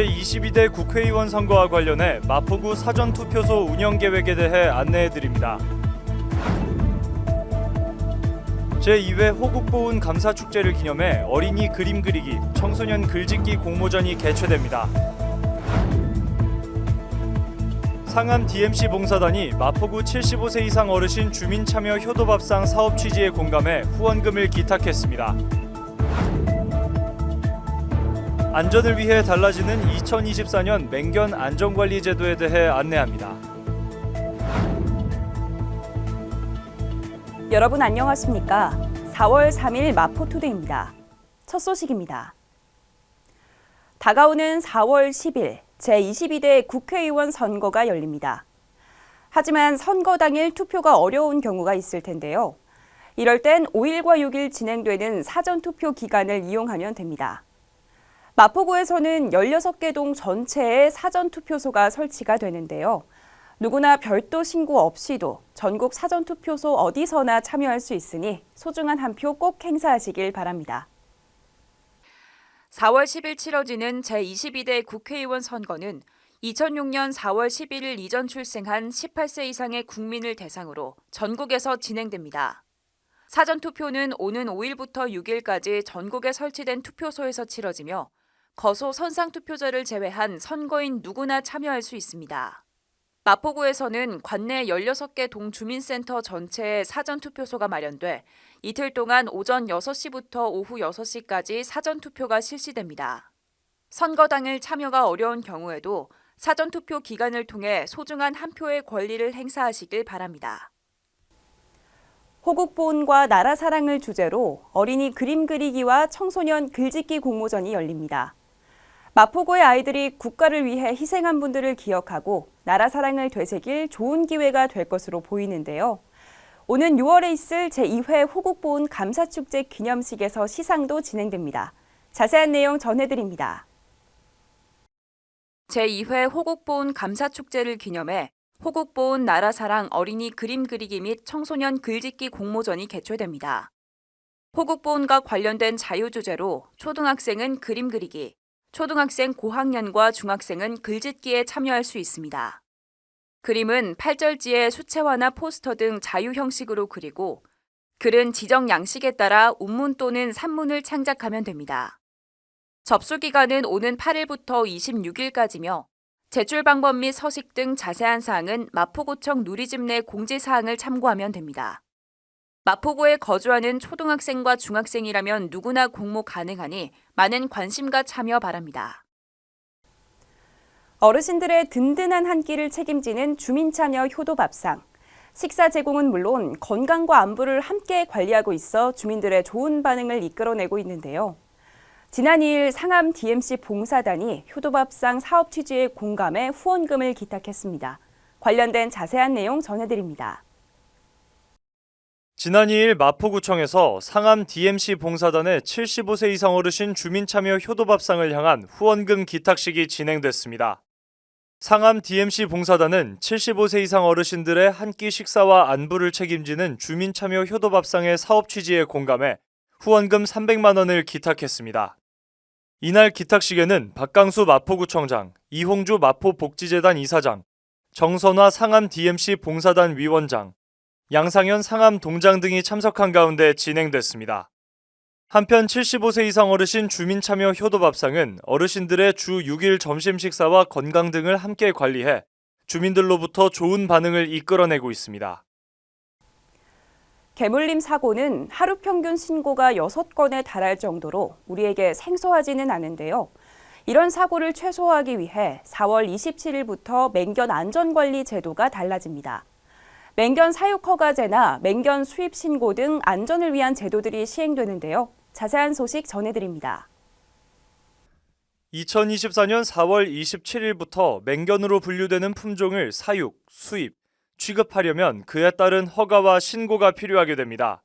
제22대 국회의원 선거와 관련해 마포구 사전투표소 운영 계획에 대해 안내해 드립니다. 제2회 호국보훈 감사축제를 기념해 어린이 그림 그리기, 청소년 글짓기 공모전이 개최됩니다. 상암 DMC 봉사단이 마포구 75세 이상 어르신 주민 참여 효도밥상 사업 취지에 공감해 후원금을 기탁했습니다. 안전을 위해 달라지는 2024년 맹견 안전관리 제도에 대해 안내합니다. 여러분 안녕하십니까? 4월 3일 마포투데이입니다. 첫 소식입니다. 다가오는 4월 10일 제22대 국회의원 선거가 열립니다. 하지만 선거 당일 투표가 어려운 경우가 있을 텐데요. 이럴 땐 5일과 6일 진행되는 사전 투표 기간을 이용하면 됩니다. 마포구에서는 16개 동 전체에 사전투표소가 설치가 되는데요. 누구나 별도 신고 없이도 전국 사전투표소 어디서나 참여할 수 있으니 소중한 한 표 꼭 행사하시길 바랍니다. 4월 10일 치러지는 제22대 국회의원 선거는 2006년 4월 11일 이전 출생한 18세 이상의 국민을 대상으로 전국에서 진행됩니다. 사전투표는 오는 5일부터 6일까지 전국에 설치된 투표소에서 치러지며 거소 선상 투표자를 제외한 선거인 누구나 참여할 수 있습니다. 마포구에서는 관내 16개 동주민센터 전체에 사전투표소가 마련돼 이틀 동안 오전 6시부터 오후 6시까지 사전투표가 실시됩니다. 선거 당일 참여가 어려운 경우에도 사전투표 기간을 통해 소중한 한 표의 권리를 행사하시길 바랍니다. 호국보훈과 나라 사랑을 주제로 어린이 그림 그리기와 청소년 글짓기 공모전이 열립니다. 마포구의 아이들이 국가를 위해 희생한 분들을 기억하고 나라 사랑을 되새길 좋은 기회가 될 것으로 보이는데요. 오는 6월에 있을 제2회 호국보훈 감사축제 기념식에서 시상도 진행됩니다. 자세한 내용 전해드립니다. 제2회 호국보훈 감사축제를 기념해 호국보훈 나라사랑 어린이 그림 그리기 및 청소년 글짓기 공모전이 개최됩니다. 호국보훈과 관련된 자유 주제로 초등학생은 그림 그리기, 초등학생 고학년과 중학생은 글짓기에 참여할 수 있습니다. 그림은 팔절지에 수채화나 포스터 등 자유 형식으로 그리고 글은 지정 양식에 따라 운문 또는 산문을 창작하면 됩니다. 접수 기간은 오는 8일부터 26일까지며 제출 방법 및 서식 등 자세한 사항은 마포구청 누리집 내 공지사항을 참고하면 됩니다. 마포구에 거주하는 초등학생과 중학생이라면 누구나 공모 가능하니 많은 관심과 참여 바랍니다. 어르신들의 든든한 한 끼를 책임지는 주민참여 효도밥상. 식사 제공은 물론 건강과 안부를 함께 관리하고 있어 주민들의 좋은 반응을 이끌어내고 있는데요. 지난 2일 상암 DMC 봉사단이 효도밥상 사업 취지에 공감해 후원금을 기탁했습니다. 관련된 자세한 내용 전해드립니다. 지난 2일 마포구청에서 상암 DMC 봉사단의 75세 이상 어르신 주민참여 효도밥상을 향한 후원금 기탁식이 진행됐습니다. 상암 DMC 봉사단은 75세 이상 어르신들의 한 끼 식사와 안부를 책임지는 주민참여 효도밥상의 사업 취지에 공감해 후원금 300만 원을 기탁했습니다. 이날 기탁식에는 박강수 마포구청장, 이홍주 마포복지재단 이사장, 정선화 상암 DMC 봉사단 위원장, 양상현 상암 동장 등이 참석한 가운데 진행됐습니다. 한편 75세 이상 어르신 주민 참여 효도밥상은 어르신들의 주 6일 점심 식사와 건강 등을 함께 관리해 주민들로부터 좋은 반응을 이끌어내고 있습니다. 개물림 사고는 하루 평균 신고가 6건에 달할 정도로 우리에게 생소하지는 않은데요. 이런 사고를 최소화하기 위해 4월 27일부터 맹견 안전관리 제도가 달라집니다. 맹견 사육 허가제나 맹견 수입 신고 등 안전을 위한 제도들이 시행되는데요. 자세한 소식 전해드립니다. 2024년 4월 27일부터 맹견으로 분류되는 품종을 사육, 수입, 취급하려면 그에 따른 허가와 신고가 필요하게 됩니다.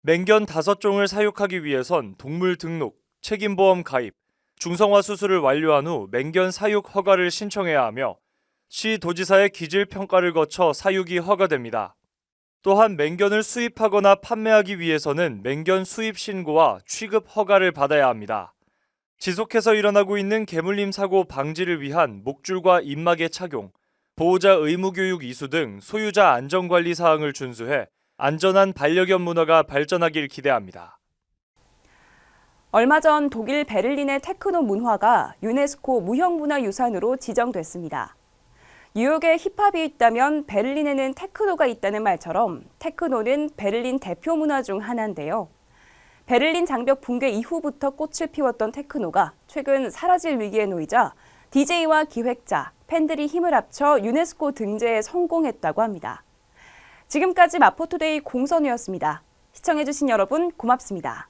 맹견 5종을 사육하기 위해선 동물 등록, 책임보험 가입, 중성화 수술을 완료한 후 맹견 사육 허가를 신청해야 하며 시 도지사의 기질 평가를 거쳐 사육이 허가됩니다. 또한 맹견을 수입하거나 판매하기 위해서는 맹견 수입 신고와 취급 허가를 받아야 합니다. 지속해서 일어나고 있는 개물림 사고 방지를 위한 목줄과 입막의 착용, 보호자 의무 교육 이수 등 소유자 안전 관리 사항을 준수해 안전한 반려견 문화가 발전하길 기대합니다. 얼마 전 독일 베를린의 테크노 문화가 유네스코 무형문화유산으로 지정됐습니다. 뉴욕에 힙합이 있다면 베를린에는 테크노가 있다는 말처럼 테크노는 베를린 대표 문화 중 하나인데요. 베를린 장벽 붕괴 이후부터 꽃을 피웠던 테크노가 최근 사라질 위기에 놓이자 DJ와 기획자, 팬들이 힘을 합쳐 유네스코 등재에 성공했다고 합니다. 지금까지 마포투데이 공선이었습니다. 시청해주신 여러분 고맙습니다.